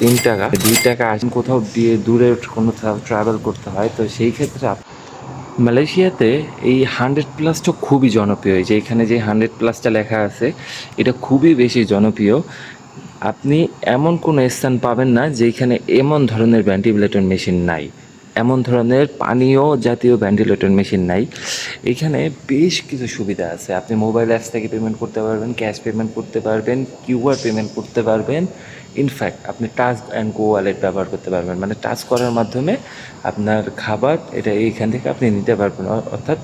তিন টাকা। দুই টাকা আসেন কোথাও দিয়ে দূরে কোনো ট্রাভেল করতে হয়। তো সেই ক্ষেত্রে মালয়েশিয়াতে এই হান্ড্রেড প্লাসটা খুবই জনপ্রিয় যে এখানে যে হান্ড্রেড প্লাসটা লেখা আছে, এটা খুবই বেশি জনপ্রিয়। আপনি এমন কোনো স্থান পাবেন না যেখানে এমন ধরনের ভেন্টিলেটর মেশিন নাই। এমন ধরনের পানীয় জাতীয় ভেন্টিলেটর মেশিন নাই। এখানে বেশ কিছু সুবিধা আছে। আপনি মোবাইল অ্যাপস থেকে পেমেন্ট করতে পারবেন ক্যাশ পেমেন্ট করতে পারবেন কিউআর পেমেন্ট করতে পারবেন। ইনফ্যাক্ট আপনি টাচ অ্যান্ড গো ওয়ালেট ব্যবহার করতে পারবেন। মানে টাচ করার মাধ্যমে আপনার খাবার এটা এইখান থেকে আপনি নিতে পারবেন। অর্থাৎ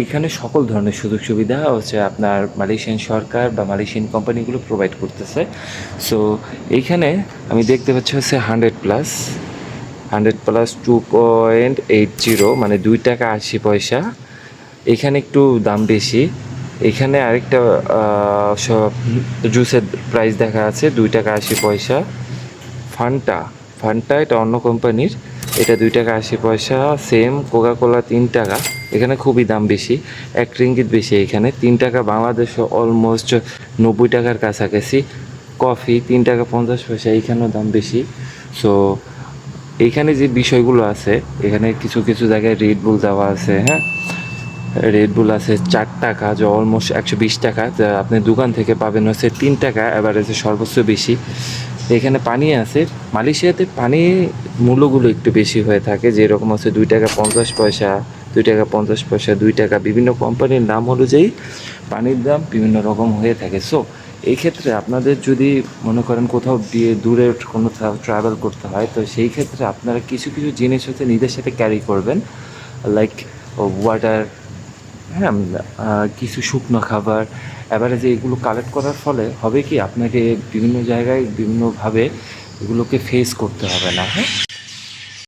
এইখানে সকল ধরনের সুযোগ সুবিধা হচ্ছে আপনার মালয়েশিয়ান সরকার বা মালয়েশিয়ান কোম্পানিগুলো প্রোভাইড করতেছে। সো এইখানে আমি দেখতে পাচ্ছি হচ্ছে hundred plus hundred plus two point eight zero মানে দুই টাকা আশি পয়সা। এখানে একটু দাম বেশি। এখানে আরেকটা সব জুসের প্রাইস দেখা আছে, দুই টাকা আশি পয়সা। ফান্টা ফান্টা এটা অন্য কোম্পানির এটা দুই টাকা আশি পয়সা সেম কোকা কোলা তিন টাকা। এখানে খুবই দাম বেশি, এক রিঙ্গিত বেশি এখানে। তিন টাকা বাংলাদেশে অলমোস্ট নব্বই টাকার কাছাকাছি। কফি তিন টাকা পঞ্চাশ পয়সা, এইখানেও দাম বেশি। সো এইখানে যে বিষয়গুলো আছে, এখানে কিছু কিছু জায়গায় রেড বুল দেওয়া আছে হ্যাঁ? রেড বুল আছে চার টাকা, যে অলমোস্ট একশো বিশ টাকা। আপনি দোকান থেকে পাবেন হচ্ছে তিন টাকা অ্যাভারেজে সর্বোচ্চ বেশি। এখানে পানি আছে। মালয়েশিয়াতে পানি মূল্যগুলো একটু বেশি হয়ে থাকে, যেরকম হচ্ছে দুই টাকা পঞ্চাশ পয়সা, দুই টাকা পঞ্চাশ পয়সা, দুই টাকা। বিভিন্ন কোম্পানির নাম অনুযায়ী পানির দাম বিভিন্ন রকম হয়ে থাকে। সো এই ক্ষেত্রে আপনাদের যদি মনে করেন কোথাও দিয়ে দূরে কোনো ট্রাভেল করতে হয়, তো সেই ক্ষেত্রে আপনারা কিছু কিছু জিনিস হচ্ছে নিজের সাথে ক্যারি করবেন। লাইক ওয়াটার হ্যাঁ কিছু শুকনো খাবার যে এগুলো কালেক্ট করার ফলে হবে কি, আপনাকে বিভিন্ন জায়গায় বিভিন্নভাবে এগুলোকে ফেস করতে হবে না হ্যাঁ?